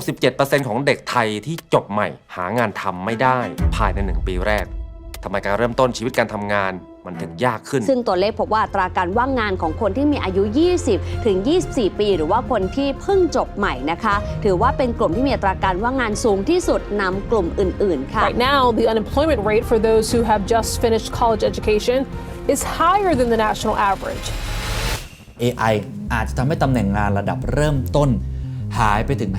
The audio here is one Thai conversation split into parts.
67%ของเด็กไทยที่จบใหม่หางานทำไม่ได้ภายในหนึ่งปีแรกทำไมการเริ่มต้นชีวิตการทำงานมันถึงยากขึ้น ซึ่งตัวเลขพบว่าอัตราการว่างงานของคนที่มีอายุ 20 ถึง 24 ปี หรือว่าคนที่เพิ่งจบใหม่นะคะ ถือว่าเป็นกลุ่มที่มีอัตราการว่างงานสูงที่สุดนำกลุ่มอื่น ๆ ค่ะ Right now, the unemployment rate for those who have just finished college education is higher than the national average. AI อาจจะทำให้ตำแหน่งงานระดับเริ่มต้น หายไปถึง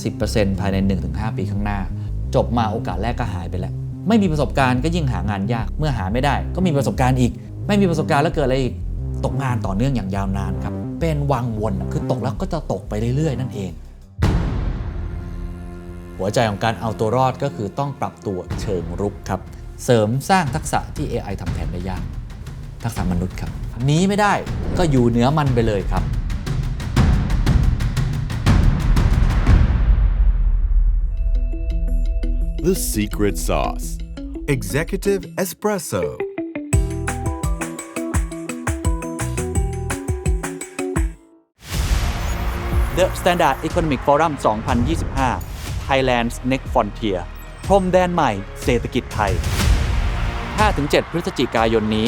50%ภายใน 1-5 ปีข้างหน้า จบมาโอกาสแรกก็หายไปแล้ว ไม่มีประสบการณ์ก็ยิ่งหางานยาก เมื่อหาไม่ได้ ก็มีประสบการณ์อีก ไม่มีประสบการณ์แล้วเกิดอะไรอีก ตกงานต่อเนื่องอย่างยาวนานครับ เป็นวังวนคือตกแล้วก็จะตกไปเรื่อยๆ นั่นเอง หัวใจของการเอาตัวรอดก็คือต้องปรับตัวเชิงรุกครับ เสริมสร้างทักษะที่ AI ทำแทนได้ยาก ทักษะมนุษย์ครับหนีไม่ได้ก็อยู่เหนือมันไปเลยครับ The secret sauce. Executive Espresso. The Standard Economic Forum 2025 Thailand's Next Frontier พรมแดนใหม่เศรษฐกิจไทย 5-7 พฤศจิกายนนี้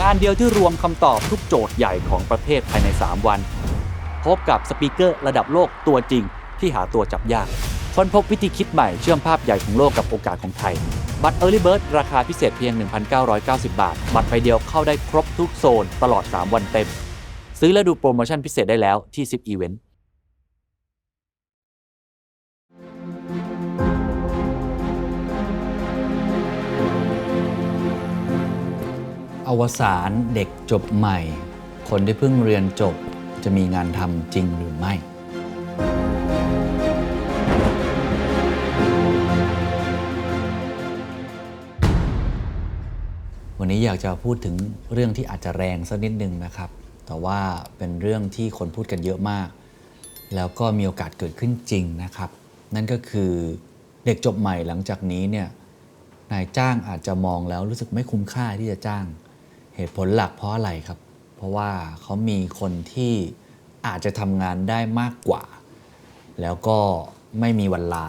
งานเดียวที่รวมคำตอบทุกโจทย์ใหญ่ของประเทศภายใน 3 วัน พบกับสปีกเกอร์ระดับโลกตัวจริงที่หาตัวจับยาก ค้นพบวิธีคิดใหม่เชื่อมภาพใหญ่ของโลกกับโอกาสของไทย บัตร Early Bird ราคาพิเศษเพียง 1,990 บาท บัตรใบเดียวเข้าได้ครบทุกโซนตลอด 3 วันเต็ม ซื้อและดูโปรโมชั่นพิเศษได้แล้วที่ 10 Event อวสานเด็กจบใหม่ คนที่เพิ่งเรียนจบจะมีงานทำจริงหรือไม่ วันนี้อยากจะพูดถึงเรื่องที่อาจจะแรงสักนิดนึงนะครับ แต่ว่าเป็นเรื่องที่คนพูดกันเยอะมาก แล้วก็มีโอกาสเกิดขึ้นจริงนะครับ นั่นก็คือเด็กจบใหม่หลังจากนี้เนี่ยนายจ้างอาจจะมองแล้วรู้สึกไม่คุ้มค่าที่จะจ้าง เหตุผลหลักเพราะอะไรครับ เพราะว่าเขามีคนที่อาจจะทำงานได้มากกว่า แล้วก็ไม่มีวันลา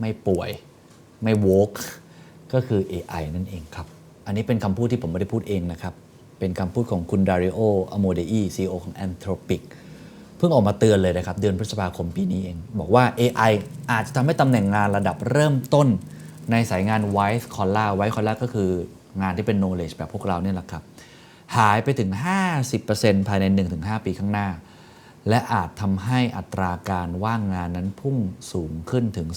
ไม่ป่วย ไม่โวกก็คือ AI นั่นเองครับ อันนี้เป็นคำพูดที่ผมไม่ได้พูดเองนะครับ เป็นคำพูดของคุณดาริโออโมเดอี CEO ของ Anthropic เพิ่งออกมาเตือนเลยนะครับ เดือนพฤษภาคมปีนี้เอง บอกว่า AI อาจจะทำให้ตำแหน่งงานระดับเริ่มต้น ในสายงาน White Collar White Collar ก็คืองานที่เป็น knowledge แบบพวกเราเนี่ยแหละครับ หายไปถึง 50%ภายใน 1-5 ปีข้างหน้า และอาจทำให้อัตราการว่างงานนั้นพุ่งสูงขึ้นถึง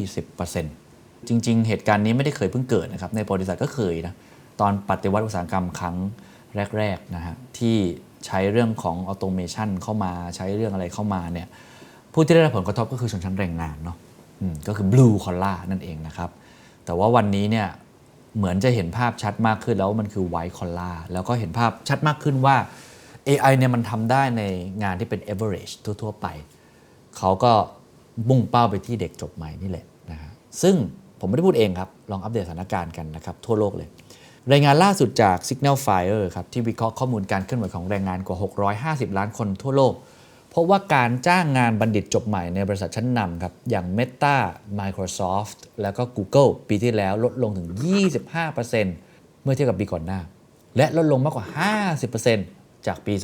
10-20% จริง ๆ เหตุการณ์นี้ไม่ได้เคยเพิ่งเกิดนะครับในประวัติศาสตร์ก็เคยนะตอนปฏิวัติอุตสาหกรรมครั้งแรกๆนะฮะที่ใช้เรื่องของออโตเมชันเข้ามาใช้เรื่องอะไรเข้ามาเนี่ยผู้ที่ได้รับผลกระทบก็คือชนชั้นแรงงานเนาะก็คือ blue collar นั่นเองนะครับ แต่ว่าวันนี้เนี่ยเหมือนจะเห็นภาพชัดมากขึ้นแล้วมันคือ white collar แล้วก็เห็นภาพชัดมากขึ้นว่า AI เนี่ยมันทำได้ในงานที่เป็น average ทั่ว ๆ ไป เขาก็มุ่งเป้าไปที่เด็กจบใหม่นี่แหละนะฮะซึ่ง ผมไม่ได้พูดเองครับ ลองอัปเดตสถานการณ์กันนะครับ ทั่วโลกเลย รายงานล่าสุดจาก Signal Fire ครับ ที่วิเคราะห์ข้อมูลการเคลื่อนไหวของแรงงานกว่า 650 ล้านคนทั่วโลก เพราะว่าการจ้างงานบัณฑิตจบใหม่ในบริษัทชั้นนำครับ อย่าง Meta Microsoft แล้วก็ Google ปีที่แล้วลดลงถึง 25%เมื่อเทียบกับปีก่อนหน้า และลดลงมากกว่า 50%จากปี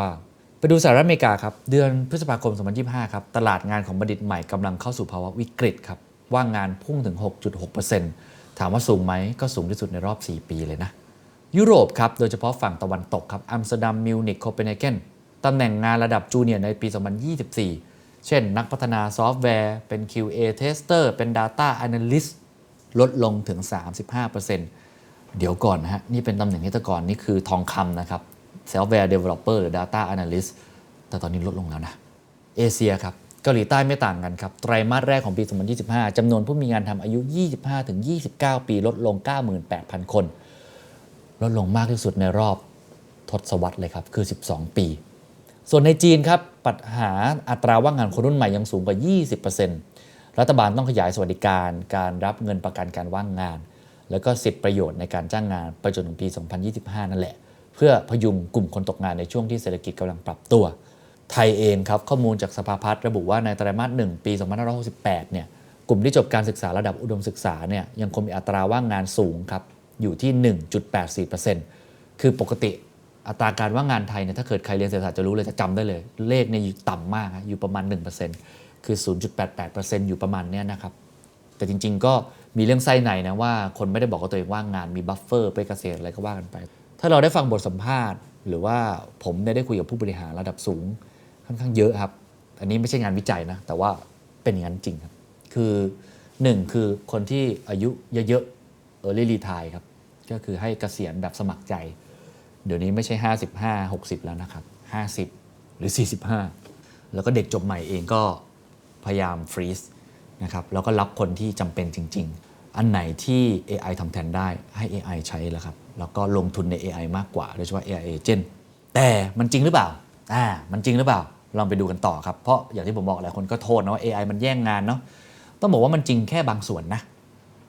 2019ไปดูสหรัฐอเมริกาครับ เดือนพฤษภาคม 2025 ครับ ตลาดงานของบัณฑิตใหม่กำลังเข้าสู่ภาวะวิกฤตครับ ว่างงานพุ่งถึง 6.6%ถามว่าสูงไหมก็สูงที่สุดในรอบ 4 ปีเลยนะ ยุโรปครับ โดยเฉพาะฝั่งตะวันตกครับอัมสเตอร์ดัมมิวนิกโคเปนเฮเกนตำแหน่งงานระดับจูเนียร์ในปี 2024 เช่นนักพัฒนาซอฟต์แวร์เป็น QA Tester เป็น Data Analyst ลดลงถึง 35%เดี๋ยวก่อนนะฮะ นี่เป็นตำแหน่งที่แต่ก่อนนี่คือทองคำนะครับ Software Developer หรือ Data Analyst แต่ตอนนี้ลดลงแล้วนะ เอเชียครับ เกาหลีใต้ไม่ต่างกันครับไตรมาสแรกของปี 2025 จำนวนผู้มีงานทำอายุ 25-29 ปีลดลง 98,000 คน ลดลงมากที่สุดในรอบทศวรรษเลยครับ คือ 12 ปี ส่วนในจีนครับปัญหาอัตราว่างงานคนรุ่นใหม่ยังสูงกว่า 20%รัฐบาลต้องขยายสวัสดิการ การรับเงินประกันการว่างงาน แล้วก็สิทธิประโยชน์ในการจ้างงานไปจนถึงปี 2025 นั่นแหละ เพื่อพยุงกลุ่มคนตกงานในช่วงที่เศรษฐกิจกำลังปรับตัว ไทยเองครับข้อมูลจากสภาพัฒน์ระบุว่าในไตรมาส1ปี 2568 เนี่ยกลุ่มที่จบการศึกษาระดับอุดมศึกษาเนี่ยยังคงมีอัตราว่างงานสูงครับอยู่ที่ 1.84%คือปกติอัตราการว่างงานไทยเนี่ยถ้าเกิดใครเรียนเศรษฐศาสตร์จะรู้เลยจะจำได้เลย เลขเนี่ยต่ำมากอยู่ประมาณ 1%คือ 0.88%อยู่ประมาณเนี้ยนะครับแต่จริง ๆ ก็มีเรื่องไส้ในนะว่าคนไม่ได้บอกว่าตัวเองว่างงานมีบัฟเฟอร์ไปเกษตรอะไรก็ว่ากันไป ถ้าเราได้ฟังบทสัมภาษณ์ หรือว่าผมได้คุยกับผู้บริหารระดับสูง ค่อนข้างเยอะครับ อันนี้ไม่ใช่งานวิจัยนะ แต่ว่าเป็นอย่างนั้นจริงครับ คือหนึ่งคือคนที่อายุเยอะๆ early retire ครับ ก็คือให้เกษียณแบบสมัครใจ เดี๋ยวนี้ไม่ใช่ 55 60 แล้วนะครับ 50 หรือ 45 แล้วก็เด็กจบใหม่เองก็พยายามฟรีซนะครับ แล้วก็รับคนที่จำเป็นจริง ๆ อันไหนที่ AI ทำแทนได้ให้ AI ใช้แล้วครับ แล้วก็ลงทุนใน AI มากกว่าโดยเฉพาะ AI agent แต่มันจริงหรือเปล่า อ่า มันจริงหรือเปล่า ลองไปดูกันต่อครับ เพราะอย่างที่ผมบอกหลายคนก็โทษนะว่า AI มันแย่งงานเนาะต้องบอกว่ามันจริงแค่บางส่วนนะ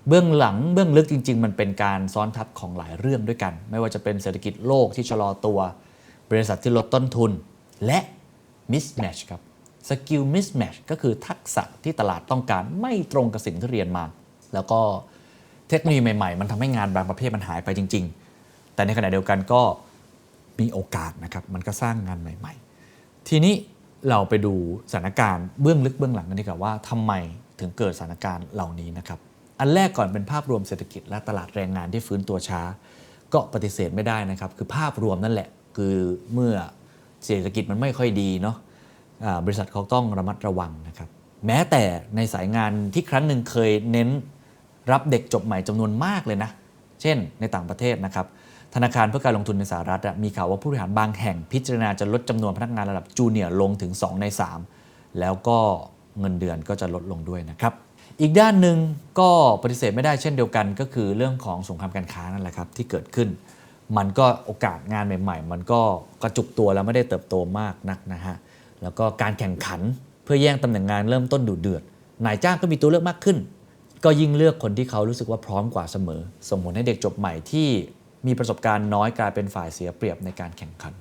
เบื้องหลังเบื้องลึกจริง ๆ มันเป็นการซ้อนทับของหลายเรื่องด้วยกัน ไม่ว่าจะเป็นเศรษฐกิจโลกที่ชะลอตัว บริษัทที่ลดต้นทุน และ mismatch ครับสกิล mismatch ก็คือทักษะที่ตลาดต้องการไม่ตรงกับสิ่งที่เรียนมา แล้วก็เทคโนโลยีใหม่ ๆ มันทำให้งานบางประเภทมันหายไปจริง ๆ แต่ในขณะเดียวกันก็มีโอกาสนะครับ มันก็สร้างงานใหม่ ๆ ทีนี้เราไปดูสถานการณ์เบื้องลึกเบื้องหลังกันดีกว่าว่าทำไมถึงเกิดสถานการณ์เหล่านี้นะครับ อันแรกก่อนเป็นภาพรวมเศรษฐกิจและตลาดแรงงานที่ฟื้นตัวช้า ก็ปฏิเสธไม่ได้นะครับ คือภาพรวมนั่นแหละ คือเมื่อเศรษฐกิจมันไม่ค่อยดีเนาะบริษัทเขาต้องระมัดระวังนะครับ แม้แต่ในสายงานที่ครั้งหนึ่งเคยเน้นรับเด็กจบใหม่จำนวนมากเลยนะ เช่นในต่างประเทศนะครับ ธนาคารเพื่อการลงทุนในสหรัฐมีข่าวว่าผู้บริหารบางแห่งพิจารณาจะลดจำนวนพนักงานระดับจูเนียร์ลงถึง 2 ใน 3 แล้วก็เงินเดือนก็จะลดลงด้วยนะครับอีกด้านหนึ่งก็ปฏิเสธไม่ได้เช่นเดียวกัน ก็คือเรื่องของสงครามการค้านั่นแหละครับที่เกิดขึ้น มันก็โอกาสงานใหม่ ๆ มันก็กระจุกตัวแล้วไม่ได้เติบโตมากนักนะฮะแล้วก็การแข่งขันเพื่อแย่งตำแหน่งงานเริ่มต้นดุเดือดนายจ้างก็มีตัวเลือกมากขึ้น ก็ยิ่งเลือกคนที่เขารู้สึกว่าพร้อมกว่าเสมอส่งผลให้เด็กจบใหม่ที่ มีประสบการณ์น้อยกลายเป็นฝ่ายเสียเปรียบในการแข่งขัน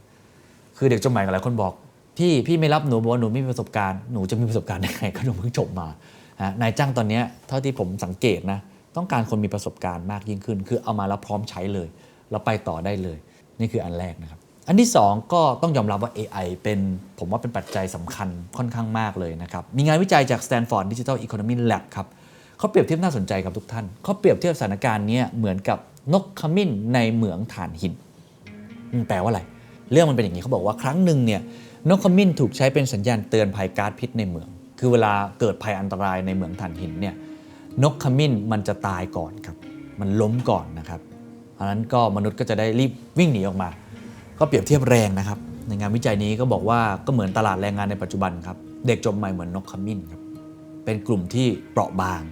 คือเด็กจบใหม่หลายคนบอก พี่พี่ไม่รับหนูบอกว่าหนูไม่มีประสบการณ์หนูจะมีประสบการณ์ได้ไงก็หนูเพิ่งจบมาฮะนายจ้างตอนนี้เท่าที่ผมสังเกตนะต้องการคนมีประสบการณ์มากยิ่งขึ้น คือเอามาแล้วพร้อมใช้เลย แล้วไปต่อได้เลย นี่คืออันแรกนะครับ อันที่ 2 ก็ต้องยอมรับว่า AI เป็นผมว่าเป็นปัจจัยสำคัญค่อนข้างมากเลยนะครับ มีงานวิจัยจาก Stanford Digital Economy Lab ครับ เขาเปรียบเทียบน่าสนใจครับทุกท่านเขาเปรียบเทียบสถานการณ์นี้เหมือนกับนกขมิ้นในเหมืองถ่านหินแปลว่าอะไรเรื่องมันเป็นอย่างนี้เขาบอกว่าครั้งหนึ่งเนี่ยนกขมิ้นถูกใช้เป็นสัญญาณเตือนภัยก๊าซพิษในเหมือง คือเวลาเกิดภัยอันตรายในเหมืองถ่านหินเนี่ยนกขมิ้นมันจะตายก่อนครับ มันล้มก่อนนะครับเพราะฉะนั้นก็มนุษย์ก็จะได้รีบวิ่งหนีออกมา ก็เปรียบเทียบแรงนะครับ ในงานวิจัยนี้ก็บอกว่าก็เหมือนตลาดแรงงานในปัจจุบันครับ เด็กจบใหม่เหมือนนกขมิ้นครับ เป็นกลุ่มที่เปราะบาง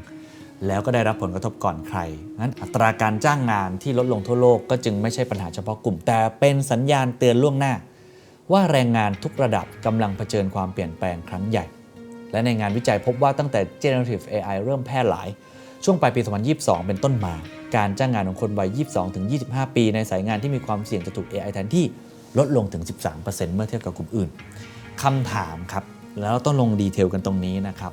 แล้วก็ได้รับผลกระทบก่อนใครงั้นอัตราการจ้างงานที่ลดลงทั่วโลกก็จึงไม่ใช่ปัญหาเฉพาะกลุ่ม แต่เป็นสัญญาณเตือนล่วงหน้า ว่าแรงงานทุกระดับกำลังเผชิญความเปลี่ยนแปลงครั้งใหญ่ และในงานวิจัยพบว่าตั้งแต่ generative AI เริ่มแพร่หลาย ช่วงปลายปี 2022 เป็นต้นมา การจ้างงานของคนวัย 22-25 ปี ในสายงานที่มีความเสี่ยงจะถูก AI แทนที่ลดลงถึง 13%เมื่อเทียบกับกลุ่มอื่นคำถามครับ แล้วต้องลงดีเทลกันตรงนี้นะครับ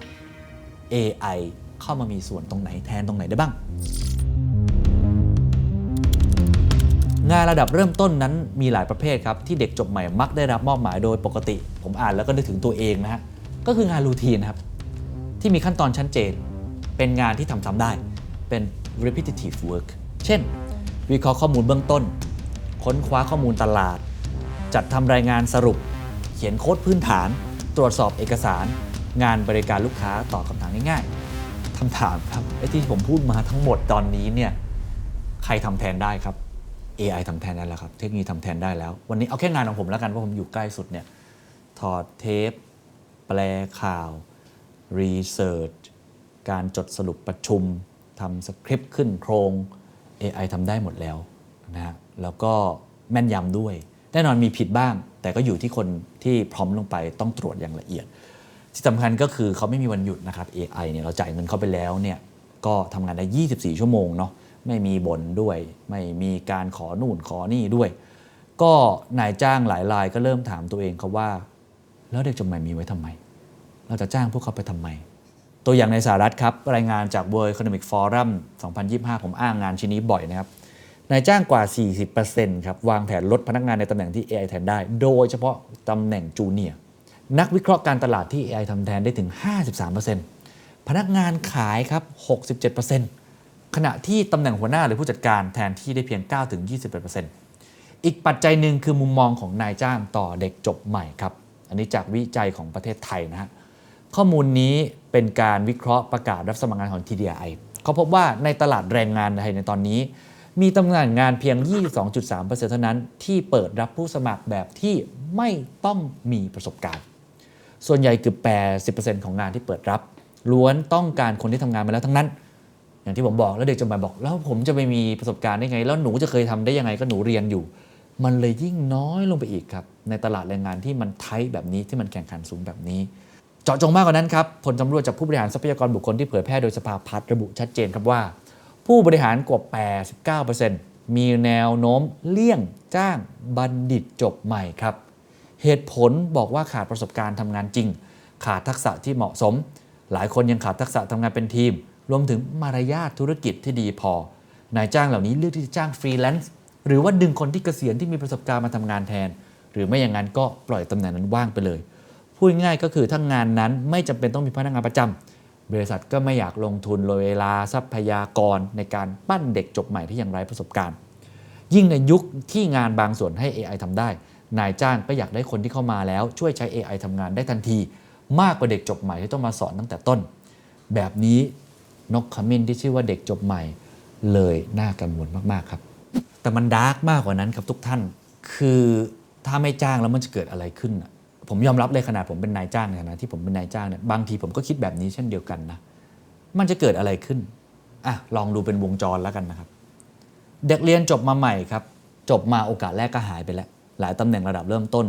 AI เข้ามามีส่วนตรงไหนแทนตรงไหนได้บ้าง งานระดับเริ่มต้นนั้นมีหลายประเภทครับที่เด็กจบใหม่มักได้รับมอบหมายโดยปกติ ผมอ่านแล้วก็นึกถึงตัวเองนะฮะก็คืองานรูทีนครับที่มีขั้นตอนชัดเจน เป็นงานที่ทำซ้ำได้เป็น repetitive work เช่น วิเคราะห์ข้อมูลเบื้องต้น ค้นคว้าข้อมูลตลาด จัดทำรายงานสรุป เขียนโค้ดพื้นฐาน ตรวจสอบเอกสาร งานบริการลูกค้าตอบคำถามง่ายๆ คำถามครับไอ้ที่ผมพูดมาทั้งหมดตอนนี้เนี่ยใครทำแทนได้ครับ AI ทำแทนได้แล้วครับ เทคโนโลยีทำแทนได้แล้ว วันนี้เอาแค่งานของผมแล้วกันว่าผมอยู่ใกล้สุดเนี่ยถอดเทป แปลข่าวรีเสิร์ชการจดสรุปประชุมทำสคริปต์ขึ้นโครง AI ทำได้หมดแล้วนะฮะแล้วก็แม่นยำด้วย แน่นอนมีผิดบ้าง แต่ก็อยู่ที่คนที่พร้อมลงไปต้องตรวจอย่างละเอียด ที่สำคัญก็คือเขาไม่มีวันหยุดนะครับ AI เนี่ยเราจ่ายเงินเข้าไปแล้วเนี่ยก็ทำงานได้ 24 ชั่วโมงเนาะไม่มีบ่นด้วย ไม่มีการขอนู่นขอนี่ด้วย ก็นายจ้างหลายรายก็เริ่มถามตัวเองครับว่า แล้วเด็กจบใหม่มีไว้ทำไม เราจะจ้างพวกเขาไปทำไม ตัวอย่างในสหรัฐครับ รายงานจาก World Economic Forum 2025 ผมอ้างงานชิ้นนี้บ่อยนะครับนายจ้างกว่า 40%ครับวางแผนลดพนักงานในตำแหน่งที่ AI แทนได้ โดยเฉพาะตำแหน่งจูเนียร์ นักวิเคราะห์การตลาดที่ AI ทำแทนได้ถึง 53%พนักงานขายครับ 67%ขณะที่ตำแหน่งหัวหน้าหรือผู้จัดการแทนที่ได้เพียง 9-21%อีกปัจจัยหนึ่งคือมุมมองของนายจ้างต่อเด็กจบใหม่ครับ อันนี้จากวิจัยของประเทศไทยนะฮะ ข้อมูลนี้เป็นการวิเคราะห์ประกาศรับสมัครงานของ TDI เขาพบว่าในตลาดแรงงานไทยในตอนนี้ มีตำแหน่งงานเพียง 22.3%เท่านั้นที่เปิดรับผู้สมัครแบบที่ไม่ต้องมีประสบการณ์ ส่วนใหญ่เกือบ80%ของงานที่เปิดรับ ล้วนต้องการคนที่ทำงานมาแล้วทั้งนั้น อย่างที่ผมบอกแล้วเด็กจะมาบอก แล้วผมจะไปมีประสบการณ์ได้ไง แล้วหนูจะเคยทำได้ยังไงก็หนูเรียนอยู่ มันเลยยิ่งน้อยลงไปอีกครับในตลาดแรงงานที่มันไทยแบบนี้ที่มันแข่งขันสูงแบบนี้ เจาะจงมากกว่านั้นครับผลสำรวจจากผู้บริหารทรัพยากรบุคคลที่เผยแพร่โดยสภาพัฒน์ระบุชัดเจนครับว่า ผู้บริหารกว่า 89%มีแนวโน้มเลี่ยงจ้างบัณฑิตจบใหม่ครับ เหตุผลบอกว่าขาดประสบการณ์ทำงานจริง ขาดทักษะที่เหมาะสม หลายคนยังขาดทักษะทำงานเป็นทีม รวมถึงมารยาทธุรกิจที่ดีพอ นายจ้างเหล่านี้เลือกที่จะจ้างฟรีแลนซ์หรือว่าดึงคนที่เกษียณที่มีประสบการณ์มาทำงานแทน หรือไม่อย่างนั้นก็ปล่อยตำแหน่งนั้นว่างไปเลย พูดง่ายก็คือถ้างานนั้นไม่จำเป็นต้องมีพนักงานประจำบริษัทก็ไม่อยากลงทุนเวลาทรัพยากรในการปั้นเด็กจบใหม่ที่ยังไร้ประสบการณ์ ยิ่งในยุคที่งานบางส่วนให้ AI ทำได้ นายจ้างก็อยากได้คนที่เข้ามาแล้วช่วยใช้ AI ทำงานได้ทันที มากกว่าเด็กจบใหม่ที่ต้องมาสอนตั้งแต่ต้น แบบนี้นกขมิ้นที่ชื่อว่าเด็กจบใหม่ เลยน่ากังวลมากๆครับ แต่มันดาร์กมากกว่านั้นครับทุกท่าน คือถ้าไม่จ้างแล้วมันจะเกิดอะไรขึ้น ผมยอมรับเลยขนาดผมเป็นนายจ้างในฐานะที่ผมเป็นนายจ้างเนี่ยบางทีผมก็คิดแบบนี้เช่นเดียวกันนะมันจะเกิดอะไรขึ้นอะลองดูเป็นวงจรแล้วกันนะครับ เด็กเรียนจบมาใหม่ครับ จบมาโอกาสแรกก็หายไปแล้ว หลายตำแหน่งระดับเริ่มต้น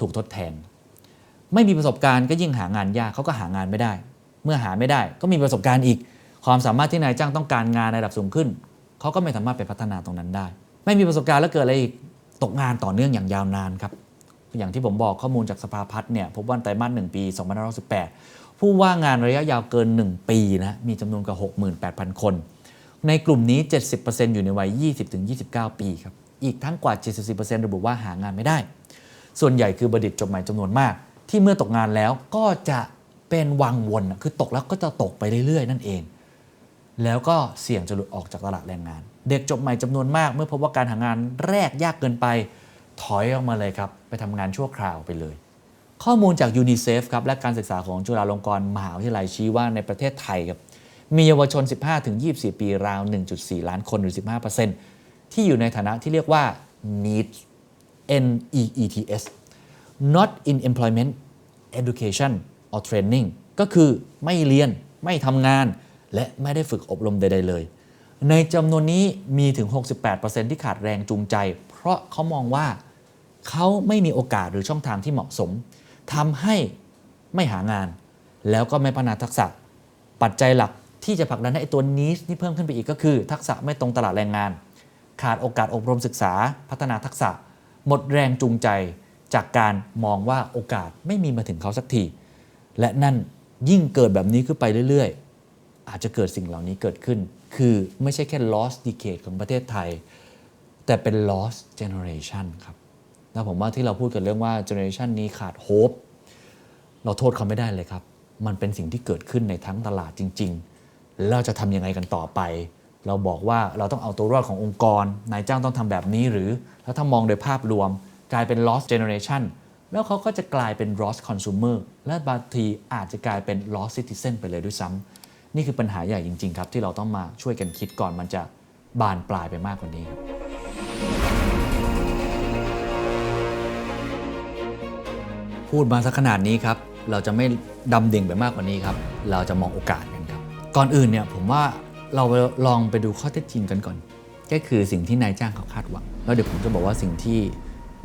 ถูกทดแทน ไม่มีประสบการณ์ก็ยิ่งหางานยากเขาก็หางานไม่ได้ เมื่อหาไม่ได้ก็มีประสบการณ์อีก ความสามารถที่นายจ้างต้องการงานในระดับสูงขึ้นเขาก็ไม่สามารถไปพัฒนาตรงนั้นได้ ไม่มีประสบการณ์แล้วเกิดอะไรอีกตกงานต่อเนื่องอย่างยาวนานครับอย่างที่ผมบอกข้อมูลจากสภาพัฒน์เนี่ยพบว่าไตรมาสหนึ่งปี2518 ผู้ว่างงานระยะยาวเกิน 1 ปีนะมีจำนวนกว่า68,000 คน ในกลุ่มนี้ 70%อยู่ในวัย 20-29 ปีครับ อีกทั้งกว่า 74%ระบุว่าหางานไม่ได้ ส่วนใหญ่คือบัณฑิตจบใหม่จำนวนมาก ที่เมื่อตกงานแล้วก็จะเป็นวังวนคือตกแล้วก็จะตกไปเรื่อยๆ นั่นเอง แล้วก็เสี่ยงจะหลุดออกจากตลาดแรงงาน เด็กจบใหม่จำนวนมาก เมื่อพบว่าการหางานแรกยากเกินไป ถอยออกมาเลยครับ ไปทำงานชั่วคราวไปเลย ข้อมูลจากยูนิเซฟครับและการศึกษาของจุฬาลงกรณ์มหาวิทยาลัยชี้ว่าในประเทศไทยครับมีเยาวชน 15-24 ปีราว 1.4 ล้านคนหรือ 15% ที่อยู่ในฐานะที่เรียกว่า needs N E E T S not in employment education or training ก็คือไม่เรียนไม่ทำงาน และไม่ได้ฝึกอบรมใด ๆ เลย ในจำนวนนี้มีถึง 68%ที่ขาดแรงจูงใจ เพราะเขามองว่าเขาไม่มีโอกาสหรือช่องทางที่เหมาะสมทำให้ไม่หางาน แล้วก็ไม่พัฒนาทักษะ ปัจจัยหลักที่จะผลักดันให้ตัวนี้นี่เพิ่มขึ้นไปอีกก็คือ ทักษะไม่ตรงตลาดแรงงาน ขาดโอกาสอบรมศึกษา พัฒนาทักษะ หมดแรงจูงใจจากการมองว่าโอกาสไม่มีมาถึงเขาสักที และนั่นยิ่งเกิดแบบนี้ขึ้นไปเรื่อยๆ อาจจะเกิดสิ่งเหล่านี้เกิดขึ้น คือไม่ใช่แค่ lost decade ของประเทศไทย แต่เป็น lost generation ครับแล้วผมว่าที่เราพูดกันเรื่องว่า generation นี้ขาด hope เราโทษเขาไม่ได้เลยครับ มันเป็นสิ่งที่เกิดขึ้นในทั้งตลาดจริง ๆ แล้วจะทำยังไงกันต่อไป เราบอกว่าเราต้องเอาตัวรอดขององค์กร นายจ้างต้องทำแบบนี้หรือ แล้วถ้ามองโดยภาพรวม กลายเป็น lost generation แล้วเขาก็จะกลายเป็น lost consumer และบางทีอาจจะกลายเป็น lost citizen ไปเลยด้วยซ้ำนี่คือปัญหาใหญ่จริง ๆ ครับ ที่เราต้องมาช่วยกันคิดก่อนมันจะบานปลายไปมากกว่านี้ครับพูดมาสักขนาดนี้ครับ เราจะไม่ดำดิ่งไปมากกว่านี้ครับ เราจะมองโอกาสกันครับ ก่อนอื่นเนี่ยผมว่า เราลองไปดูข้อเท็จจริงกันก่อน ก็คือสิ่งที่นายจ้างเขาคาดหวัง แล้วเดี๋ยวผมจะบอกว่าสิ่งที่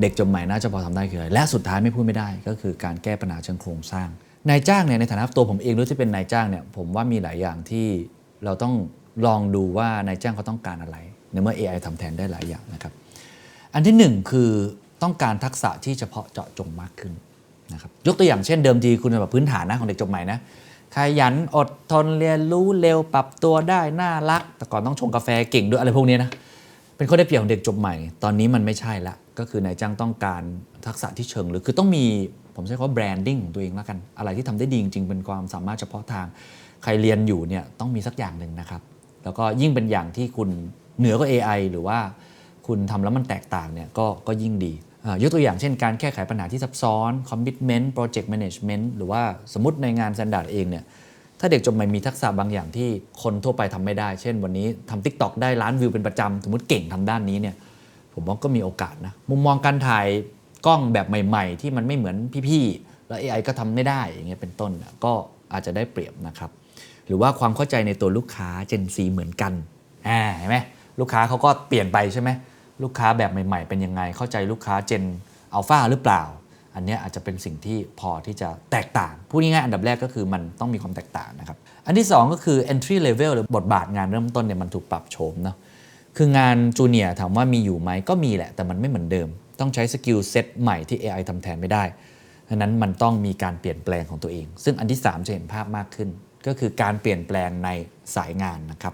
เด็กจบใหม่น่าจะพอทำได้คืออะไร และสุดท้ายไม่พูดไม่ได้ ก็คือการแก้ปัญหาเชิงโครงสร้าง นายจ้างเนี่ยในฐานะตัวผมเองด้วยที่เป็นนายจ้างเนี่ยผมว่ามีหลายอย่างที่เราต้องลองดูว่านายจ้างเขาต้องการอะไร ในเมื่อ AI ทำแทนได้หลายอย่างนะครับ อันที่หนึ่งคือต้องการทักษะที่เฉพาะเจาะจงมากขึ้นนะครับยกตัวอย่างเช่นเดิมทีคุณแบบพื้นฐานนะของเด็กจบใหม่นะ ขยันอดทนเรียนรู้เร็วปรับตัวได้น่ารัก แต่ก่อนต้องชงกาแฟเก่งด้วยอะไรพวกนี้นะเป็นข้อได้เปรียบของเด็กจบใหม่ ตอนนี้มันไม่ใช่ละก็คือนายจ้างต้องการทักษะที่เชิงหรือคือต้องมีผมใช้คำว่าแบรนดิ้งของตัวเองแล้วกัน อะไรที่ทำได้ดีจริงๆเป็นความสามารถเฉพาะทาง ใครเรียนอยู่เนี่ยต้องมีสักอย่างหนึ่งนะครับ แล้วก็ยิ่งเป็นอย่างที่คุณเหนือกว่า AI หรือว่าคุณทำแล้วมันแตกต่างเนี่ยก็ก็ยิ่งดี ยกตัวอย่างเช่นการแก้ไขปัญหาที่ซับซ้อน commitment project management หรือว่าสมมติในงาน standard เองเนี่ยถ้าเด็กจบใหม่มีทักษะบางอย่างที่คนทั่วไปทำไม่ได้ เช่นวันนี้ทำ t ิ k t o k ได้ล้านวิวเป็นประจำสมมติเก่งทำด้านนี้เนี่ยผมว่าก็มีโอกาสนะมุมมองการถ่ายกล้องแบบใหม่ ๆ ที่มันไม่เหมือนพี่ๆแล้ว AI ก็ทำไม่ได้อย่างเงี้ยเป็นต้นก็อาจจะได้เปรียบนะครับหรือว่าความเข้าใจในตัวลูกค้า Gen Z เหมือนกันอ่าเห็นไหมลูกค้าเขาก็เปลี่ยนไปใช่ไหม ลูกค้าแบบใหม่ๆ เป็นยังไง เข้าใจลูกค้า Gen Alpha หรือเปล่า อันนี้อาจจะเป็นสิ่งที่พอที่จะแตกต่าง พูดง่ายๆอันดับแรกก็คือมันต้องมีความแตกต่างนะครับ อันที่ 2 ก็คือ entry level หรือบทบาทงานเริ่มต้นเนี่ยมันถูกปรับโฉมเนาะ คืองานจูเนียร์ถามว่ามีอยู่ไหมก็มีแหละ แต่มันไม่เหมือนเดิม ต้องใช้สกิลเซ็ตใหม่ที่ AI ทำแทนไม่ได้ดังนั้นมันต้องมีการเปลี่ยนแปลงของตัวเอง ซึ่งอันที่ 3 จะเห็นภาพมากขึ้น ก็คือการเปลี่ยนแปลงในสายงานนะครับ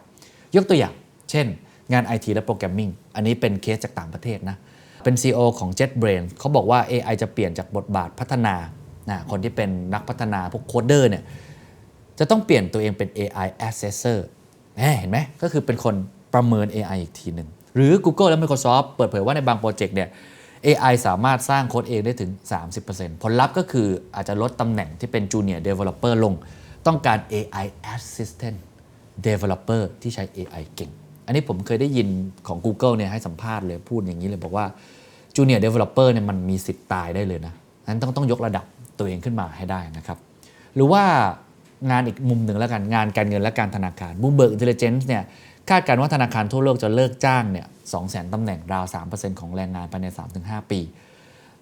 ยกตัวอย่าง เช่น งาน IT และโปรแกรมมิ่งอันนี้เป็นเคสจากต่างประเทศนะ เป็น CEO ของ JetBrain เขาบอกว่า AI จะเปลี่ยนจากบทบาทพัฒนานะคนที่เป็นนักพัฒนาพวกโคดเดอร์เนี่ยจะต้องเปลี่ยนตัวเองเป็น AI assessor เห็นไหมก็คือเป็นคนประเมิน AI อีกทีหนึ่งหรือ Google และ Microsoft เปิดเผยว่าในบางโปรเจกต์เนี่ย AI สามารถสร้างโค้ดเองได้ถึง 30%ผลลัพธ์ก็คืออาจจะลดตำแหน่งที่เป็น Junior Developer ลง ต้องการ AI Assistant Developer ที่ใช้ AI เก่ง อันนี้ผมเคยได้ยินของ Google เนี่ยให้สัมภาษณ์เลยพูดอย่างนี้เลยบอกว่า Junior Developer เนี่ยมันมีสิทธิ์ตายได้เลยนะนั้นต้องต้องยกระดับตัวเองขึ้นมาให้ได้นะครับ หรือว่างานอีกมุมหนึ่งแล้วกัน งานการเงินและการธนาคารบูมเบิร์กอินเทลเจนซ์เนี่ยคาดการณ์ว่าธนาคารทั่วโลกจะเลิกจ้างเนี่ยสองแสนตำแหน่งราว3%ของแรงงานภายใน 3-5 ปี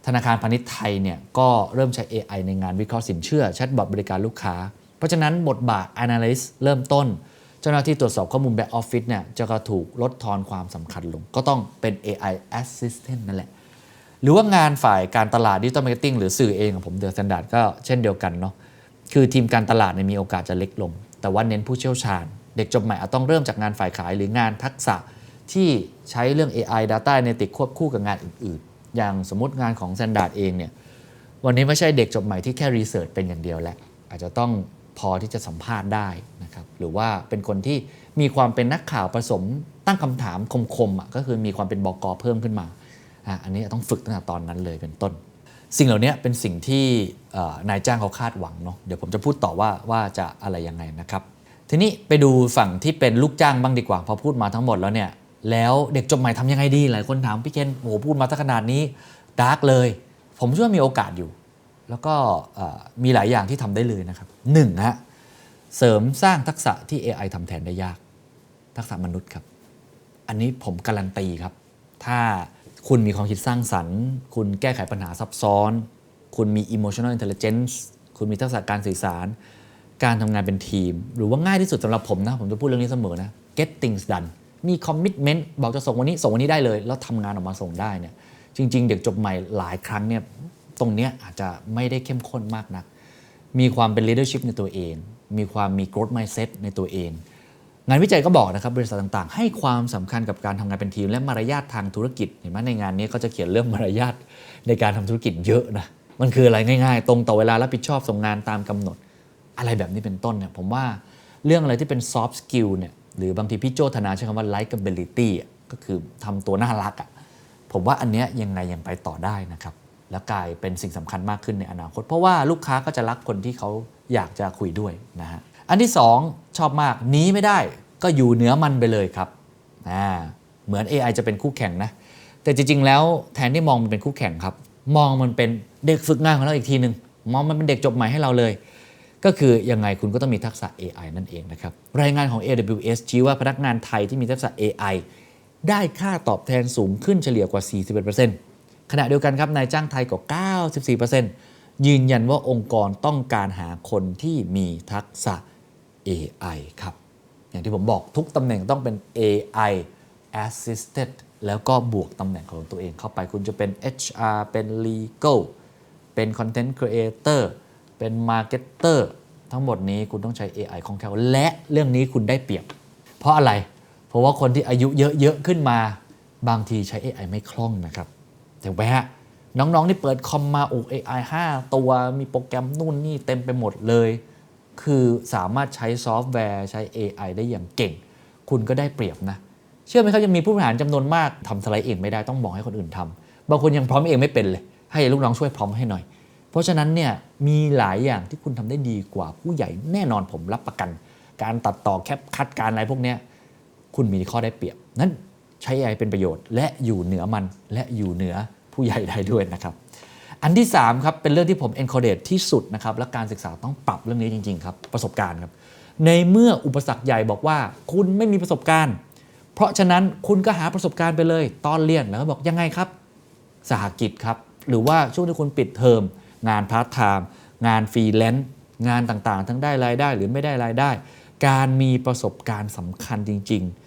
ธนาคารพาณิชย์ไทยเนี่ยก็เริ่มใช้ AI ในงานวิเคราะห์สินเชื่อแชทบอทบริการลูกค้า เพราะฉะนั้นบทบาท Analyst เริ่มต้น เจ้าหน้าที่ตรวจสอบข้อมูล Back Office เนี่ยจะก็ถูกลดทอนความสำคัญลง ก็ต้องเป็น AI Assistant นั่นแหละ หรือว่างานฝ่ายการตลาดดิจิตอลมาร์เก็ตติ้งหรือสื่อเองของผมเดอะสแตนดาร์ดก็เช่นเดียวกันเนาะคือทีมการตลาดเนี่ยมีโอกาสจะเล็กลง แต่ว่าเน้นผู้เชี่ยวชาญ เด็กจบใหม่อาจต้องเริ่มจากงานฝ่ายขายหรืองานทักษะที่ใช้เรื่อง AI Data a n a l y t i c ควบคู่กับงานอื่นๆ อย่างสมมติงานของ Standard เองเนี่ยวันนี้ไม่ใช่เด็กจบใหม่ที่แค่รีเสิร์ชเป็นอย่างเดียวแหละอาจจะต้องพอที่จะสัมภาษณ์ได้ นะครับหรือว่าเป็นคนที่มีความเป็นนักข่าวผสมตั้งคำถามคมๆอะก็คือมีความเป็นบกกเพิ่มขึ้นมาอันนี้ต้องฝึกตั้งแต่ตอนนั้นเลยเป็นต้น สิ่งเหล่านี้เป็นสิ่งที่นายจ้างเขาคาดหวังเนาะเดี๋ยวผมจะพูดต่อว่าว่าจะอะไรยังไงนะครับ ทีนี้ไปดูฝั่งที่เป็นลูกจ้างบ้างดีกว่าพอพูดมาทั้งหมดแล้วเนี่ยแล้วเด็กจบใหม่ทำยังไงดีหลายคนถามพี่เคนโอ้โหพูดมาตั้งขนาดนี้ดาร์กเลย ผมเชื่อมีโอกาสอยู่ แล้วก็มีหลายอย่างที่ทำได้เลยนะครับหนึ่งฮะ เสริมสร้างทักษะที่ AI ทำแทนได้ยาก ทักษะมนุษย์ครับ อันนี้ผมการันตีครับ ถ้าคุณมีความคิดสร้างสรรค์ คุณแก้ไขปัญหาซับซ้อน คุณมี emotional intelligence คุณมีทักษะการสื่อสาร การทำงานเป็นทีม หรือว่าง่ายที่สุดสำหรับผมนะ ผมจะพูดเรื่องนี้เสมอนะ get things done มี commitment บอกจะส่งวันนี้ส่งวันนี้ได้เลย แล้วทำงานออกมาส่งได้เนี่ยจริง ๆ เด็กจบใหม่หลายครั้งเนี่ยตรงเนี้ยอาจจะไม่ได้เข้มข้นมากนัก มีความเป็น leadership ในตัวเอง มีความมี growth mindset ในตัวเอง งานวิจัยก็บอกนะครับบริษัทต่างๆ ให้ความสำคัญกับการทำงานเป็นทีม และมารยาททางธุรกิจเห็นไหมในงานนี้ก็จะเขียนเรื่องมารยาทในการทำธุรกิจเยอะนะมันคืออะไรง่าย ๆ ตรงต่อเวลารับผิดชอบส่งงานตามกำหนด อะไรแบบนี้เป็นต้นเนี่ยผมว่าเรื่องอะไรที่เป็น soft skill เนี่ยหรือบางทีพี่โจธนาใช้คำว่า likability ก็คือทำตัวน่ารักอะผมว่าอันเนี้ยยังไงยังไปต่อได้นะครับ แล้วกลายเป็นสิ่งสำคัญมากขึ้นในอนาคต เพราะว่าลูกค้าก็จะรักคนที่เขาอยากจะคุยด้วยนะฮะอันที่ 2 ชอบมากหนีไม่ได้ก็อยู่เหนือมันไปเลยครับอ่าเหมือน AI จะเป็นคู่แข่งนะแต่จริง ๆ แล้วแทนที่มองมันเป็นคู่แข่งครับ มองมันเป็นเด็กฝึกงานของเราอีกทีหนึ่งมองมันเป็นเด็กจบใหม่ให้เราเลย ก็คือยังไงคุณก็ต้องมีทักษะ AI นั่นเองนะครับรายงานของ AWS ชี้ว่าพนักงานไทยที่มีทักษะ AI ได้ค่าตอบแทนสูงขึ้นเฉลี่ยกว่า 41% ขณะเดียวกันครับนายจ้างไทยกว่า94%ยืนยันว่าองค์กรต้องการหาคนที่มีทักษะ AI ครับ อย่างที่ผมบอกทุกตำแหน่งต้องเป็น AI assisted แล้วก็บวกตำแหน่งของตัวเองเข้าไปคุณจะเป็น HR เป็น legal เป็นคอนเทนต์ครีเอเตอร์เป็นมาร์เก็ตเตอร์ทั้งหมดนี้คุณต้องใช้ AI คล่องแคล่วและเรื่องนี้คุณได้เปรียบ เพราะอะไร เพราะว่าคนที่อายุเยอะๆขึ้นมา บางทีใช้ AI ไม่คล่องนะครับ ถูกไหมฮะน้องๆที่เปิดคอมมาโอ้ AI 5 ตัวมีโปรแกรมนู่นนี่เต็มไปหมดเลย คือสามารถใช้ซอฟต์แวร์ใช้ AI ได้อย่างเก่ง คุณก็ได้เปรียบนะ เชื่อไหมครับ ยังมีผู้บริหารจำนวนมากทำสไลด์เองไม่ได้ต้องบอกให้คนอื่นทำบางคนยังพร้อมเองไม่เป็นเลย ให้ลูกน้องช่วยพร้อมให้หน่อย เพราะฉะนั้นเนี่ยมีหลายอย่างที่คุณทำได้ดีกว่าผู้ใหญ่แน่นอนผมรับประกัน การตัดต่อแคปคัดการอะไรพวกนี้คุณมีข้อได้เปรียบนั้น ใช้ AI เป็นประโยชน์ และอยู่เหนือมันและอยู่เหนือผู้ใหญ่ได้ด้วยนะครับอันที่3ครับเป็นเรื่องที่ผม encourage ที่สุดนะครับและการศึกษาต้องปรับเรื่องนี้จริงๆครับประสบการณ์ครับในเมื่ออุปสรรคใหญ่บอกว่า คุณไม่มีประสบการณ์ เพราะฉะนั้นคุณก็หาประสบการณ์ไปเลย ตอนเรียนแล้วก็บอกยังไงครับ สหกิจครับ หรือว่าช่วงที่คุณปิดเทอมงานพาร์ทไทม์งานฟรีแลนซ์งานต่างๆ ทั้งได้รายได้หรือไม่ได้รายได้ การมีประสบการณ์สำคัญจริง ๆ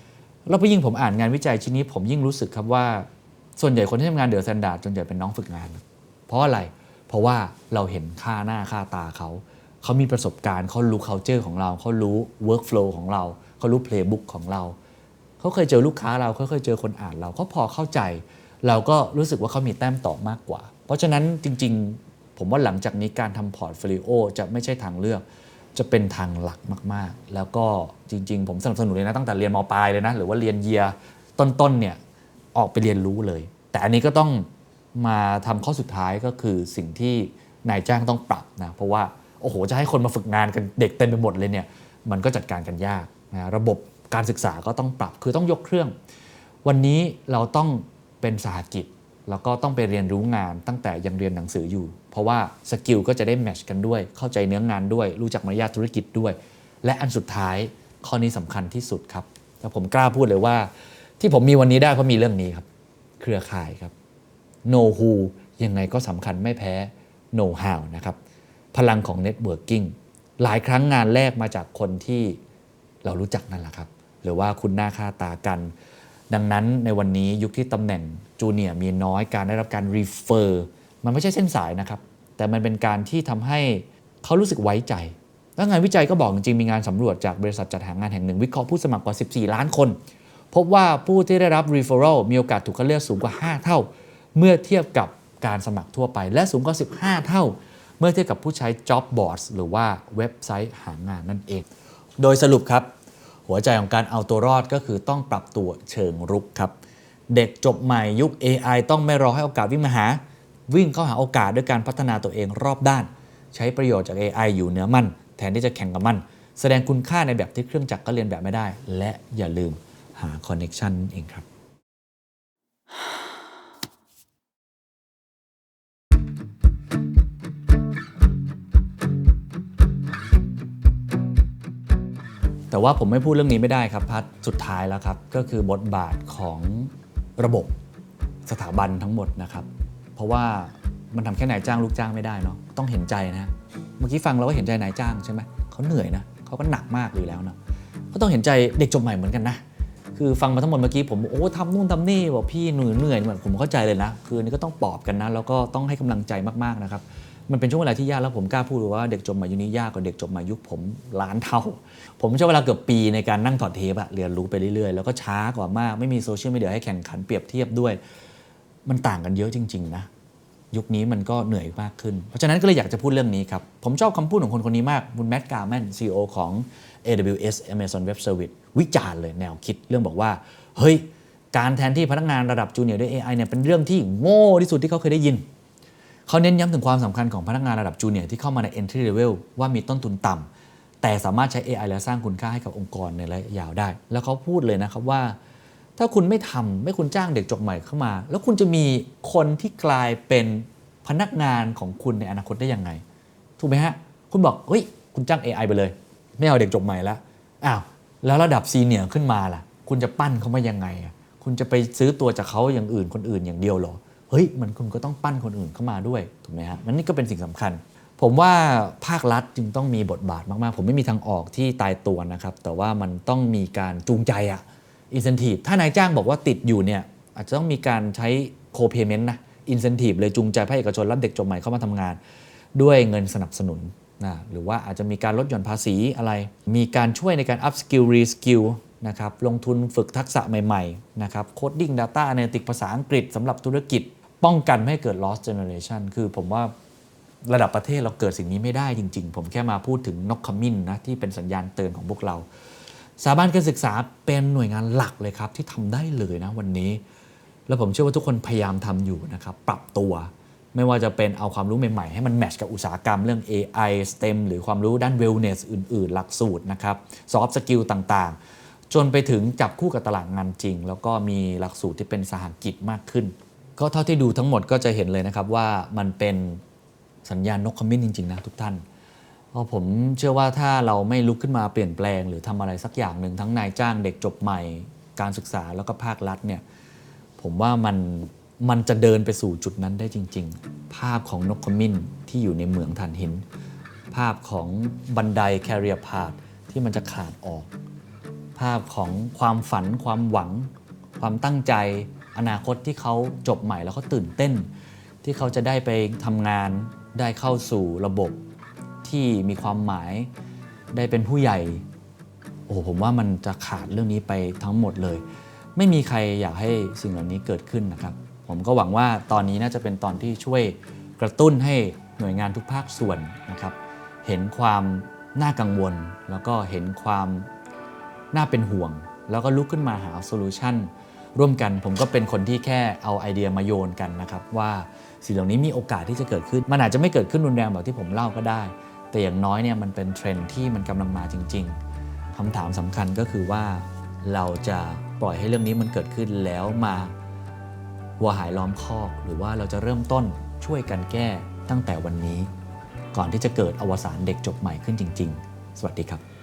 แล้วพอยิ่งผมอ่านงานวิจัยชิ้นนี้ ผมยิ่งรู้สึกครับว่า ส่วนใหญ่คนที่ทำงานเดือดแซนดาดจนใหญ่เป็นน้องฝึกงาน เพราะอะไร เพราะว่าเราเห็นค่าหน้าค่าตาเขา เขามีประสบการณ์เขารู้ culture ของเรา เขารู้ workflow ของเรา เขารู้ playbook ของเรา เขาเคยเจอลูกค้าเราเขาเคยเจอคนอ่านเราเขาพอเข้าใจ เราก็รู้สึกว่าเขามีแต้มต่อมากกว่า เพราะฉะนั้นจริง ๆ ผมว่าหลังจากนี้การทำพอร์ตโฟลิโอจะไม่ใช่ทางเลือก จะเป็นทางหลักมากๆ แล้วก็จริง ๆ ผมสนับสนุนเลยนะตั้งแต่เรียนมปลายเลยนะ หรือว่าเรียนเยียร์ต้นๆเนี่ยออกไปเรียนรู้เลย แต่อันนี้ก็ต้องมาทำข้อสุดท้ายก็คือสิ่งที่นายจ้างต้องปรับนะเพราะว่าโอ้โหจะให้คนมาฝึกงานกันเด็กเต็มไปหมดเลยเนี่ยมันก็จัดการกันยากนะระบบการศึกษาก็ต้องปรับคือต้องยกเครื่อง วันนี้เราต้องเป็นสหกิจแล้วก็ต้องไปเรียนรู้งานตั้งแต่ยังเรียนหนังสืออยู่ เพราะว่าสกิลก็จะได้แมชกันด้วย เข้าใจเนื้องานด้วย รู้จักมารยาทธุรกิจด้วย และอันสุดท้ายข้อนี้สำคัญที่สุดครับแล้วผมกล้าพูดเลยว่า ที่ผมมีวันนี้ได้เพราะมีเรื่องนี้ครับ เครือข่ายครับ know who ยังไงก็สำคัญไม่แพ้ know how นะครับพลังของ networking หลายครั้งงานแรกมาจากคนที่เรารู้จักนั่นแหละครับ หรือว่าคุณหน้าค่าตากัน ดังนั้นในวันนี้ยุคที่ตำแหน่งจูเนียร์มีน้อยการได้รับการ refer มันไม่ใช่เส้นสายนะครับ แต่มันเป็นการที่ทำให้เขารู้สึกไว้ใจ แล้วงานวิจัยก็บอกจริงๆมีงานสำรวจจากบริษัทจัดหางานแห่งหนึ่งวิเคราะห์ผู้สมัครกว่า 14 ล้านคน พบว่าผู้ที่ได้รับ referral มีโอกาสถูกคัดเลือกสูงกว่า 5 เท่า เมื่อเทียบกับการสมัครทั่วไป และสูงกว่า 15 เท่า เมื่อเทียบกับผู้ใช้ job boards หรือว่าเว็บไซต์หางานนั่นเอง โดยสรุปครับ หัวใจของการเอาตัวรอดก็คือต้องปรับตัวเชิงรุกครับ เด็กจบใหม่ยุค AI ต้องไม่รอให้โอกาสวิ่งมาหา วิ่งเข้าหาโอกาสด้วยการพัฒนาตัวเองรอบด้าน ใช้ประโยชน์จาก AI อยู่เหนือมัน แทนที่จะแข่งกับมัน แสดงคุณค่าในแบบที่เครื่องจักรก็เรียนแบบไม่ได้ และอย่าลืมหาคอนเน็ชันเองครับแต่ว่าผมไม่พูดเรื่องนี้ไม่ได้ครับพัดสุดท้ายแล้วครับ ก็คือบทบาทของระบบสถาบันทั้งหมดนะครับ เพราะว่ามันทำแค่นายจ้างลูกจ้างไม่ได้เนาะต้องเห็นใจนะเมื่อกี้ฟังเราก็เห็นใจนายจ้างใช่ไหมเขาเหนื่อยนะเขาก็หนักมากอยู่แล้วเนาะก็ต้องเห็นใจเด็กจบใหม่เหมือนกันนะคือฟังมาทั้งหมดเมื่อกี้ผมโอ้ทำนู่นทำนี่บอกพี่เหนื่อยเหนื่อยเหมือนผมเข้าใจเลยนะ คือนี่ก็ต้องปลอบกันนะแล้วก็ต้องให้กำลังใจมากๆนะครับมันเป็นช่วงเวลาที่ยากแล้วผมกล้าพูดเลยว่าเด็กจบใหม่ยุคนี้ยากกว่าเด็กจบใหม่ยุคผมล้านเท่า ผมใช้เวลาเกือบปีในการนั่งถอดเทปอะเรียนรู้ไปเรื่อยๆ แล้วก็ช้ากว่ามากไม่มีโซเชียลมีเดียให้แข่งขันเปรียบเทียบด้วย มันต่างกันเยอะจริง ๆ นะ ยุคนี้มันก็เหนื่อยมากขึ้น เพราะฉะนั้นก็เลยอยากจะพูดเรื่องนี้ครับ ผมชอบคำพูดของคนคนนี้มาก คุณแมดการ์แมน CEO ของ AWS Amazon Web Service วิจารณ์เลยแนวคิดเรื่องบอกว่า เฮ้ย การแทนที่พนักงานระดับจูเนียร์ด้วย AI เนี่ยเป็นเรื่องที่โง่ที่สุดที่เขาเคยได้ยิน เขาเน้นย้ำถึงความสำคัญของพนักงานระดับจูเนียร์ที่เข้ามาใน entry level ว่ามีต้นทุนต่ำแต่สามารถใช้ AI และสร้างคุณค่าให้กับองค์กรในระยะยาวได้ แล้วเขาพูดเลยนะครับว่า ถ้าคุณไม่ทำไม่คุณจ้างเด็กจบใหม่เข้ามา แล้วคุณจะมีคนที่กลายเป็นพนักงานของคุณในอนาคตได้ยังไง ถูกไหมฮะ คุณบอกเฮ้ยคุณจ้าง AI ไปเลย ไม่เอาเด็กจบใหม่แล้วอ้าวแล้วระดับซีเนียร์ขึ้นมาล่ะ คุณจะปั้นเขามายังไงอะคุณจะไปซื้อตัวจากเขาอย่างอื่นคนอื่นอย่างเดียวหรอเฮ้ยมันคุณก็ต้องปั้นคนอื่นเข้ามาด้วยถูกไหมฮะมันนี่ก็เป็นสิ่งสำคัญ ผมว่าภาครัฐจึงต้องมีบทบาทมากๆ ผมไม่มีทางออกที่ตายตัวนะครับ แต่ว่ามันต้องมีการจูงใจอะ อินเซนティブถ้านายจ้างบอกว่าติดอยู่เนี่ย อาจจะต้องมีการใช้โคเพเมนต์นะ อินเซนティブเลยจูงใจภาคเอกชนรับเด็กจบใหม่เข้ามาทำงาน ด้วยเงินสนับสนุนนะหรือว่าอาจจะมีการลดหย่อนภาษีอะไร มีการช่วยในการ up skill re skill นะครับลงทุนฝึกทักษะใหม่ๆนะครับ coding data analytics ภาษาอังกฤษสำหรับธุรกิจ ป้องกันไม่ให้เกิด lost generation คือผมว่า ระดับประเทศเราเกิดสิ่งนี้ไม่ได้จริง ๆ ผมแค่มาพูดถึงนกขมิ้นนะที่เป็นสัญญาณเตือนของพวกเรา สถาบันการศึกษาเป็นหน่วยงานหลักเลยครับ ที่ทำได้เลยนะวันนี้ แล้วผมเชื่อว่าทุกคนพยายามทำอยู่นะครับ ปรับตัว ไม่ว่าจะเป็นเอาความรู้ใหม่ๆ ให้มันแมทช์กับอุตสาหกรรมเรื่อง AI STEM หรือความรู้ด้าน wellness อื่นๆ หลักสูตรนะครับ soft skill ต่างๆ จนไปถึงจับคู่กับตลาดงานจริง แล้วก็มีหลักสูตรที่เป็นสหกิจมากขึ้น ก็เท่าที่ดูทั้งหมดก็จะเห็นเลยนะครับว่ามันเป็นสัญญาณนกขมิ้นจริงๆนะทุกท่าน ราะผมเชื่อว่าถ้าเราไม่ลุกขึ้นมาเปลี่ยนแปลง หรือทำอะไรสักอย่างหนึ่งทั้งนายจ้างเด็กจบใหม่ การศึกษาแล้วก็ภาครัฐเนี่ยผมว่ามันมันจะเดินไปสู่จุดนั้นได้จริง ๆ ภาพของนกขมิ้นที่อยู่ในเหมืองถ่านหิน ภาพของบันไดแคริเอร์พาธที่มันจะขาดออก ภาพของความฝันความหวัง ความตั้งใจ อนาคตที่เขาจบใหม่แล้วเขาตื่นเต้น ที่เขาจะได้ไปทำงานได้เข้าสู่ระบบ ที่มีความหมายได้เป็นผู้ใหญ่ โอ้โหผมว่ามันจะขาดเรื่องนี้ไปทั้งหมดเลย ไม่มีใครอยากให้สิ่งเหล่านี้เกิดขึ้นนะครับ ผมก็หวังว่าตอนนี้น่าจะเป็นตอนที่ช่วยกระตุ้นให้หน่วยงานทุกภาคส่วนนะครับ เห็นความน่ากังวล แล้วก็เห็นความน่าเป็นห่วง แล้วก็ลุกขึ้นมาหาโซลูชันร่วมกันผมก็เป็นคนที่แค่เอาไอเดียมาโยนกันนะครับ ว่าสิ่งเหล่านี้มีโอกาสที่จะเกิดขึ้น มันอาจจะไม่เกิดขึ้นรุนแรงแบบที่ผมเล่าก็ได้ แต่อย่างน้อยเนี่ยมันเป็นเทรนด์ที่มันกำลังมาจริง ๆคำถามสำคัญก็คือว่าเราจะปล่อยให้เรื่องนี้มันเกิดขึ้นแล้วมาวัวหายล้อมคอก หรือว่าเราจะเริ่มต้นช่วยกันแก้ตั้งแต่วันนี้ ก่อนที่จะเกิดอวสานเด็กจบใหม่ขึ้นจริง ๆ สวัสดีครับ